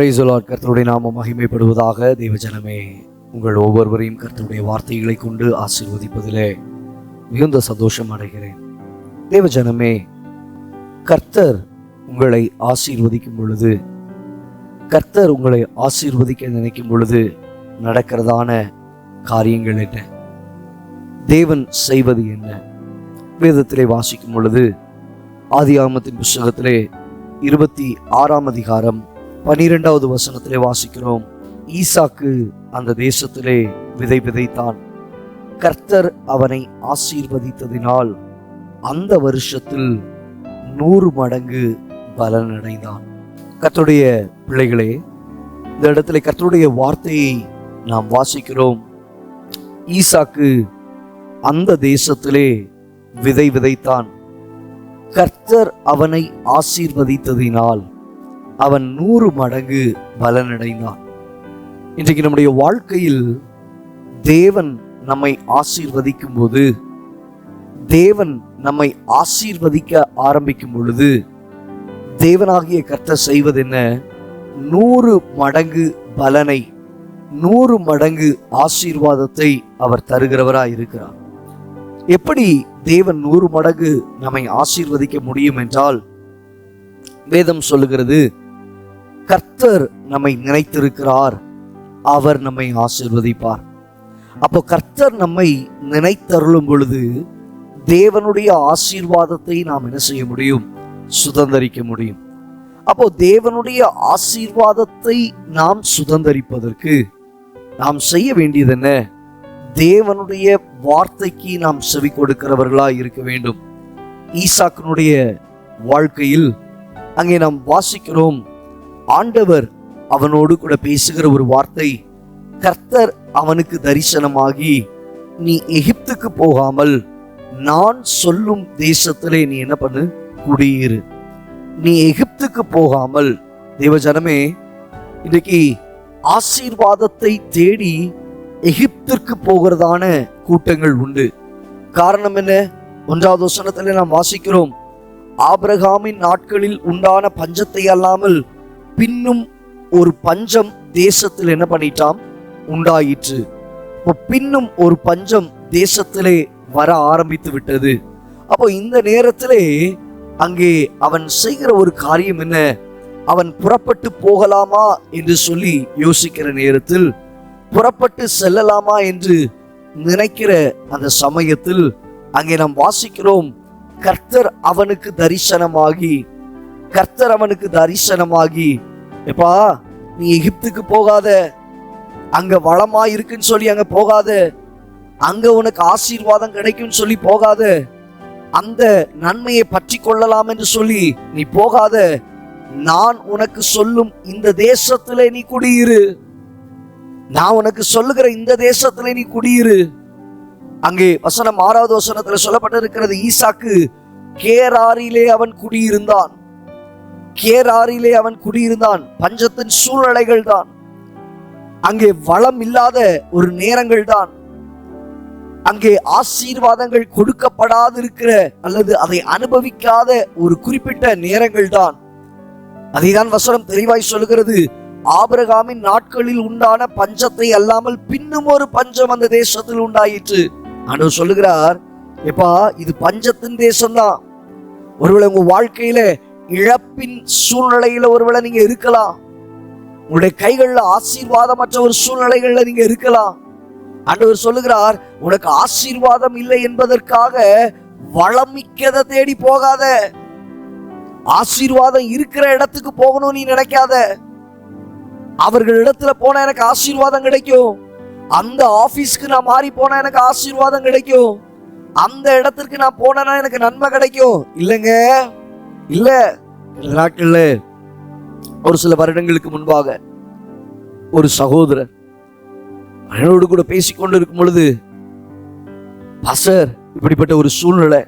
பிரைசலாட் கர்த்தருடைய நாமம் மகிமைப்படுவதாக. தேவஜனமே உங்கள் ஒவ்வொருவரையும் கர்த்தருடைய வார்த்தைகளை கொண்டு ஆசீர்வதிப்பதிலே மிகுந்த சந்தோஷம் அடைகிறேன். தேவஜனமே கர்த்தர் உங்களை ஆசீர்வதிக்கும் பொழுது கர்த்தர் உங்களை ஆசீர்வதிக்க நினைக்கும் பொழுது நடக்கிறதான காரியங்கள் என்ன? தேவன் செய்வது என்ன? வேதத்திலே வாசிக்கும் பொழுது ஆதி ஆமத்தின் புஸ்தகத்திலே இருபத்தி ஆறாம் அதிகாரம் பனிரெண்டாவது வசனத்திலே வாசிக்கிறோம். ஈசாக்கு அந்த தேசத்திலே விதை விதைத்தான். கர்த்தர் அவனை ஆசீர்வதித்ததினால் அந்த வருஷத்தில் நூறு மடங்கு பலனடைந்தான். கர்த்தருடைய பிள்ளைகளே இந்த இடத்துல கர்த்தருடைய வார்த்தையை நாம் வாசிக்கிறோம். ஈசாக்கு அந்த தேசத்திலே விதை விதைத்தான். கர்த்தர் அவனை ஆசீர்வதித்ததினால் அவன் நூறு மடங்கு பலனடைந்தான். இன்றைக்கு நம்முடைய வாழ்க்கையில் தேவன் நம்மை ஆசீர்வதிக்கும் போது தேவன் நம்மை ஆசீர்வதிக்க ஆரம்பிக்கும் பொழுது தேவனாகிய கர்த்தர் செய்வது என்ன நூறு மடங்கு பலனை நூறு மடங்கு ஆசீர்வாதத்தை அவர் தருகிறவராக இருக்கிறார். எப்படி தேவன் நூறு மடங்கு நம்மை ஆசீர்வதிக்க முடியும் என்றால் வேதம் சொல்லுகிறது கர்த்தர் நம்மை நினைத்திருக்கிறார். அவர் நம்மை ஆசிர்வதிப்பார். அப்போ கர்த்தர் நம்மை நினைத்தருளும் பொழுது தேவனுடைய ஆசீர்வாதத்தை நாம் என்ன செய்ய முடியும்? சுதந்தரிக்க முடியும். அப்போ தேவனுடைய ஆசீர்வாதத்தை நாம் சுதந்தரிப்பதற்கு நாம் செய்ய வேண்டியது என்ன? தேவனுடைய வார்த்தைக்கு நாம் செவி கொடுக்கிறவர்களாக இருக்க வேண்டும். ஈசாக்கினுடைய வாழ்க்கையில் அங்கே நாம் வாசிக்கிறோம். ஆண்டவர் அவனோடு கூட பேசுகிற ஒரு வார்த்தை கர்த்தர் அவனுக்கு தரிசனமாகி நீ எகிப்துக்கு போகாமல் நான் சொல்லும் தேசத்திலே நீ என்ன பண்ணு? குடியிரு. நீ எகிப்துக்கு போகாமல் தேவஜனமே இன்னைக்கு ஆசீர்வாதத்தை தேடி எகிப்திற்கு போகிறதான கூட்டங்கள் உண்டு. காரணம் என்ன? ஒன்றாவது வசனத்தில் நாம் வாசிக்கிறோம் ஆபிரகாமின் நாட்களில் உண்டான பஞ்சத்தை அல்லாமல் பின்னும் ஒரு பஞ்சம் தேசத்தில் என்ன பண்ணிட்டாம்? உண்டாயிற்று. இப்போ பின்னும் ஒரு பஞ்சம் தேசத்திலே வர ஆரம்பித்து விட்டது. அப்போ இந்த நேரத்திலே அங்கே அவன் செய்கிற ஒரு காரியம் என்ன? அவன் புறப்பட்டு போகலாமா என்று சொல்லி யோசிக்கிற நேரத்தில் புறப்பட்டு செல்லலாமா என்று நினைக்கிற அந்த சமயத்தில் அங்கே நாம் வாசிக்கிறோம் கர்த்தர் அவனுக்கு தரிசனமாகி கர்த்தர் அவனுக்கு தரிசனமாகி எப்பா நீ எகிப்துக்கு போகாத. அங்க வளமா இருக்குன்னு சொல்லி அங்க போகாத. அங்க உனக்கு ஆசீர்வாதம் கிடைக்கும்னு சொல்லி போகாத. அந்த நன்மையை பற்றி கொள்ளலாம் என்று சொல்லி நீ போகாத. நான் உனக்கு சொல்லும் இந்த தேசத்துல நீ குடியிரு. நான் உனக்கு சொல்லுகிற இந்த தேசத்துல நீ குடியிரு. அங்கே வசனம் ஆறாவது வசனத்துல சொல்லப்பட்டிருக்கிறது ஈசாக்கு கேராரிலே அவன் குடியிருந்தான். கேராரிலே அவன் குடியிருந்தான். பஞ்சத்தின் சூழ்நிலைகள் தான் அங்கே வளம் இல்லாத ஒரு நேரங்கள் தான் அங்கே ஆசீர்வாதங்கள் கொடுக்கப்படாது இருக்கிற அல்லது அதை அனுபவிக்காத ஒரு குறிப்பிட்ட நேரங்கள் தான் அதைதான் வசனம் தெளிவாய் சொல்கிறது ஆபிரகாமின் நாட்களில் உண்டான பஞ்சத்தை அல்லாமல் பின்னும் ஒரு பஞ்சம் அந்த தேசத்தில் உண்டாயிற்று. அனு சொல்லுகிறார் எப்பா இது பஞ்சத்தின் தேசம்தான். ஒருவேளை உங்க வாழ்க்கையில இழப்பின் சூழ்நிலையில ஒருவேளை நீங்க இருக்கலாம். உங்களுடைய கைகள்ல ஆசீர்வாதமற்ற ஒரு சூழ்நிலைகள்ல நீங்க இருக்கலாம். ஆண்டவர் சொல்லுகிறார் உனக்கு ஆசீர்வாதம் இல்லை என்பதற்காக வளம் தேடி போகாத. ஆசீர்வாதம் இருக்கிற இடத்துக்கு போகணும் நீ நினைக்காத. அவர்கள் இடத்துல போனா எனக்கு ஆசீர்வாதம் கிடைக்கும். அந்த ஆபீஸ்க்கு நான் மாறி போனா எனக்கு ஆசீர்வாதம் கிடைக்கும். அந்த இடத்திற்கு நான் போனேன்னா எனக்கு நன்மை கிடைக்கும். இல்லைங்க. இல்ல. நாட்களில் நாட்கள்ல ஒரு சில வருடங்களுக்கு முன்பாக ஒரு சகோதரர் என்னோடு கூட பேசிக்கொண்டு இருக்கும் பொழுது பாஸ்டர் இப்படிப்பட்ட ஒரு சூழ்நிலை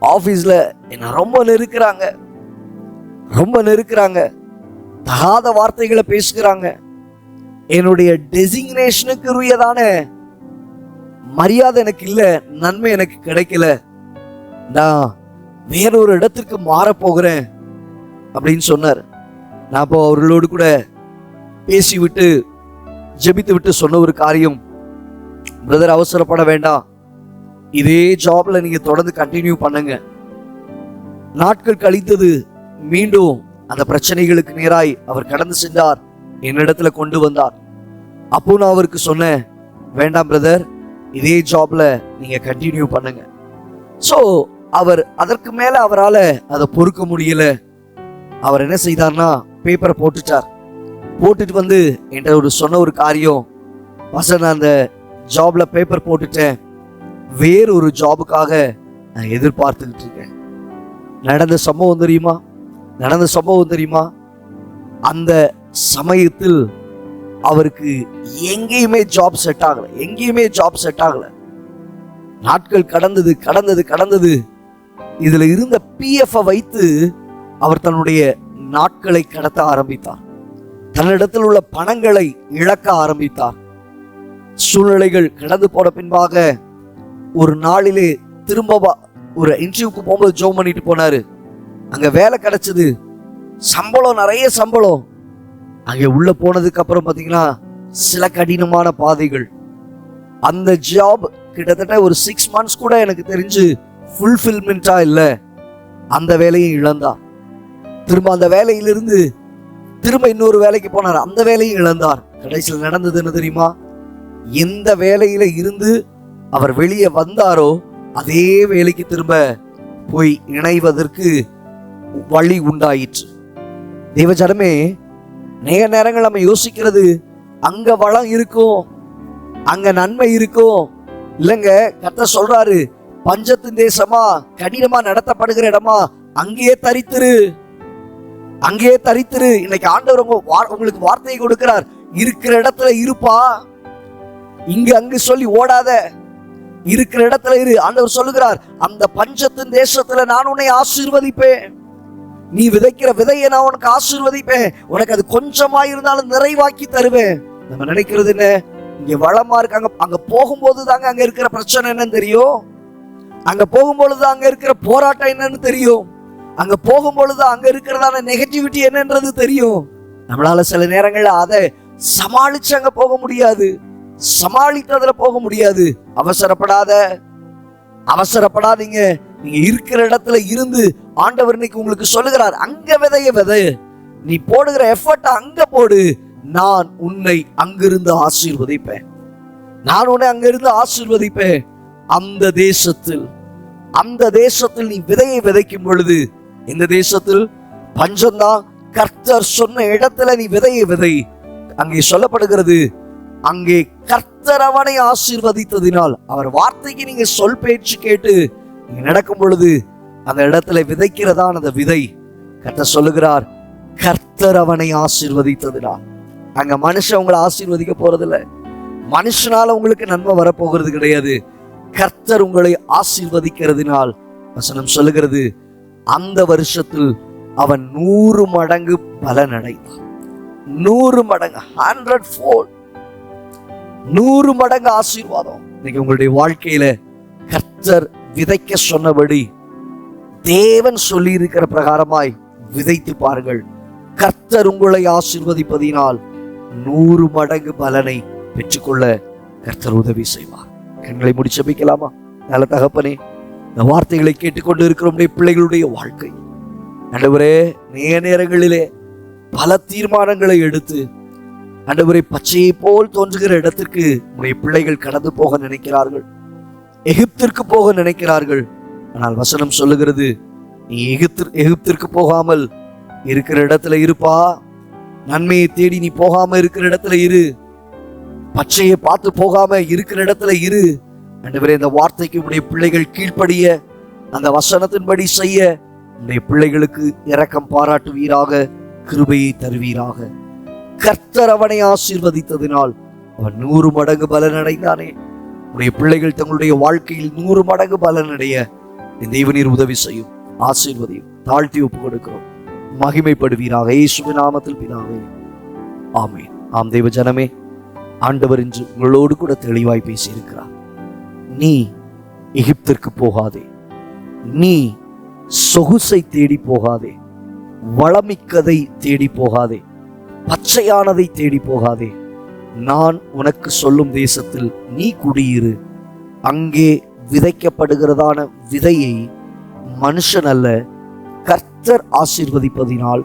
ஆஃபீஸில் என்ன ரொம்ப நெருக்கிறாங்க. ரொம்ப நெருக்கிறாங்க. தகாத வார்த்தைகளை பேசுகிறாங்க. என்னுடைய டெசிக்னேஷனுக்கு உரியதான மரியாதை எனக்கு இல்லை நன்மை எனக்கு கிடைக்கல. நான் வேறொரு இடத்திற்கு மாறப்போகிறேன் அப்படின்னு சொன்னார். நான் அப்போ அவர்களோடு கூட பேசிவிட்டு ஜெபித்து விட்டு சொன்ன ஒரு காரியம் பிரதர் அவசரப்பட வேண்டாம். இதே ஜாப்ல நீங்க தொடர்ந்து கண்டினியூ பண்ணுங்க. நாட்கள் கழித்தது மீண்டும் அந்த பிரச்சனைகளுக்கு நேராய் அவர் கடந்து சென்றார். என்னிடத்துல கொண்டு வந்தார். அப்போ நான் அவருக்கு சொன்னேன் வேண்டாம் பிரதர் இதே ஜாப்ல நீங்க கண்டினியூ பண்ணுங்க. ஸோ அவர் அதற்கு மேல அவரால் அதை பொறுக்க முடியல. அவர் என்ன செய்தார்னா பேப்பரை போட்டுட்டார். போட்டுட்டு வந்து என்கிட்ட ஒரு சொன்ன ஒரு காரியம். பசங்க நான் அந்த ஜாப்ல பேப்பர் போட்டுட்டேன். வேறு ஒரு ஜாபுக்காக நான் எதிர்பார்த்துக்கிட்டு இருக்கேன். நடந்த சம்பவம் தெரியுமா? நடந்த சம்பவம் தெரியுமா? அந்த சமயத்தில் அவருக்கு எங்கேயுமே ஜாப் செட் ஆகலை. எங்கேயுமே ஜாப் செட் ஆகலை. நாட்கள் கடந்தது கடந்தது கடந்தது. இதுல இருந்த பிஎஃப் வைத்து அவர் தன்னுடைய நாட்களை கடத்த ஆரம்பித்தார். தன்னிடத்தில் உள்ள பணங்களை இழக்க ஆரம்பித்தார். சூழ்நிலைகள் கடந்து போன பின்பாக ஒரு நாளிலே திரும்ப ஒரு இன்டர்வியூக்கு போகும்போது ஜோம் பண்ணிட்டு போனாரு. அங்க வேலை கிடைச்சது. சம்பளம் நிறைய சம்பளம். அங்கே உள்ள போனதுக்கு அப்புறம் பாத்தீங்கன்னா சில கடினமான பாதைகள். அந்த ஜாப் கிட்டத்தட்ட ஒரு சிக்ஸ் மந்த்ஸ் கூட எனக்கு தெரிஞ்சு ஃபுல்ஃபில்மெண்ட்டா இல்லை. அந்த வேலையும் இழந்தார் திரும்ப அந்த வேலையிலிருந்து திரும்ப இன்னொரு வேலைக்கு போனார். அந்த வேலையும் இழந்தார். கடைசியில் நடந்தது என்ன தெரியுமா? எந்த வேலையில இருந்து அவர் வெளியே வந்தாரோ அதே வேலைக்கு திரும்ப போய் இணைவதற்கு வழி உண்டாயிற்று. தெய்வஜனமே நேர நேரங்கள் நம்ம யோசிக்கிறது அங்க வளம் இருக்கும் அங்க நன்மை இருக்கும் இல்லைங்க கத்த சொல்றாரு பஞ்சத்தின் தேசமா கடினமா நடத்தப்படுகிற இடமா அங்கேயே தரித்திரு. அங்கேயே தரித்திரு. இன்னைக்கு ஆண்டவர் உங்க உங்களுக்கு வார்த்தையை கொடுக்கிறார். இருக்கிற இடத்துல இருப்பா. இங்கு அங்கு சொல்லி ஓடாத. இருக்கிற இடத்துல இரு. ஆண்டவர் சொல்லுகிறார் அந்த பஞ்சத்தின் தேசத்துல நான் உன்னை ஆசீர்வதிப்பேன். நீ விதைக்கிற விதையை நான் உனக்கு ஆசீர்வதிப்பேன். உனக்கு அது கொஞ்சமா இருந்தாலும் நிறைவாக்கி தருவேன். நம்ம நினைக்கிறது என்ன? இங்க வளமா இருக்காங்க. அங்க போகும்போது தாங்க அங்க இருக்கிற பிரச்சனை என்னன்னு தெரியும்? அங்க போகும்பொழுது அங்க இருக்கிற போராட்டம் என்னன்னு தெரியும். அங்க போகும்பொழுது அங்க இருக்கிறதான நெகட்டிவிட்டி என்னன்றது தெரியும். நம்மளால சில நேரங்கள்ல அதை சமாளிச்சு அங்க போக முடியாது. சமாளித்து அதுல போக முடியாது. அவசரப்படாத அவசரப்படாதீங்க. நீங்க இருக்கிற இடத்துல இருந்து ஆண்டவர் இன்னைக்கு உங்களுக்கு சொல்லுகிறார் அங்க விதைய விதை. நீ போடுகிற எஃபர்ட் அங்க போடு. நான் உன்னை அங்கிருந்து ஆசீர்வதிப்பேன். நான் உன்னை அங்கிருந்து ஆசீர்வதிப்பேன். அந்த தேசத்தில் அந்த தேசத்தில் நீ விதையை விதைக்கும் பொழுது இந்த தேசத்தில் பஞ்சம்தான் கர்த்தர் சொன்ன இடத்துல நீ விதையை விதை. அங்கே சொல்லப்படுகிறது அங்கே கர்த்தர் அவனை ஆசீர்வதித்ததினால் அவர் வார்த்தைக்கு நீங்க சொல் பேச்சு கேட்டு நீங்க நடக்கும் பொழுது அந்த இடத்துல விதைக்கிறதான் அந்த விதை. கர்த்தர் சொல்லுகிறார் கர்த்தர் அவனை ஆசீர்வதித்ததினால். அங்க மனுஷன் உங்களை ஆசீர்வதிக்க போறதில்ல. மனுஷனால உங்களுக்கு நன்மை வரப்போகிறது கிடையாது. கர்த்தர் உங்களை ஆசீர்வதிக்கிறதுனால் வசனம் சொல்லுகிறது அந்த வருஷத்தில் அவன் நூறு மடங்கு பலன் அடைந்தான். நூறு மடங்கு ஹண்ட்ரட் ஃபோர் நூறு மடங்கு ஆசீர்வாதம். இன்னைக்கு உங்களுடைய வாழ்க்கையில கர்த்தர் விதைக்க சொன்னபடி தேவன் சொல்லி இருக்கிற பிரகாரமாய் விதைத்து பாருங்கள். கர்த்தர் உங்களை ஆசீர்வதிப்பதினால் நூறு மடங்கு பலனை பெற்றுக்கொள்ள கர்த்தர் உதவி செய்வார். கண்களை முடிச்சு வைக்கலாமா நல்ல தகப்பனே இந்த வார்த்தைகளை கேட்டுக்கொண்டு இருக்கிற பிள்ளைகளுடைய வாழ்க்கை. ஆண்டவரே நேர நேரங்களிலே பல தீர்மானங்களை எடுத்து ஆண்டவரை பச்சையை போல் தோன்றுகிற இடத்திற்கு உடைய பிள்ளைகள் கடந்து போக நினைக்கிறார்கள். எகிப்திற்கு போக நினைக்கிறார்கள். ஆனால் வசனம் சொல்லுகிறது நீ எகிப்து எகிப்திற்கு போகாமல் இருக்கிற இடத்துல இருப்பா. நன்மையை தேடி நீ போகாம இருக்கிற இடத்துல இரு. பச்சையை பார்த்து போகாம இருக்கிற இடத்துல இரு. ஆண்டவரே இந்த வார்த்தைக்கு உடைய பிள்ளைகள் கீழ்ப்படிய அந்த வசனத்தின்படி செய்ய உடைய பிள்ளைகளுக்கு இரக்கம் பாராட்டுவீராக கிருபையை தருவீராக. கர்த்தர் அவனை ஆசீர்வதித்ததினால் அவன் நூறு மடங்கு பலன் அடைந்தானே உடைய பிள்ளைகள் தங்களுடைய வாழ்க்கையில் நூறு மடங்கு பலன் அடைய இந்த தேவநீர் உதவி செய்யும் ஆசீர்வதியும் தாழ்த்தி ஒப்பு கொடுக்கிறோம். மகிமைப்படுவீராக இயேசுவின் நாமத்தில் பிதாவே. ஆமே ஆம் தெய்வ ஜனமே ஆண்டவர் இன்று உங்களோடு கூட தெளிவாய் பேசியிருக்கிறார். நீ எகிப்திற்கு போகாதே. நீ சொகுசை தேடி போகாதே. வளமிக்கதை தேடி போகாதே. பச்சையானதை தேடி போகாதே. நான் உனக்கு சொல்லும் தேசத்தில் நீ குடியிரு. அங்கே விதைக்கப்படுகிறதான விதையை மனுஷன் அல்ல கர்த்தர் ஆசீர்வதிப்பதினால்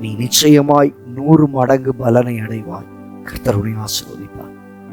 நீ நிச்சயமாய் நூறு மடங்கு பலனை அடைவாய். கர்த்தருடைய ஆசீர்வதி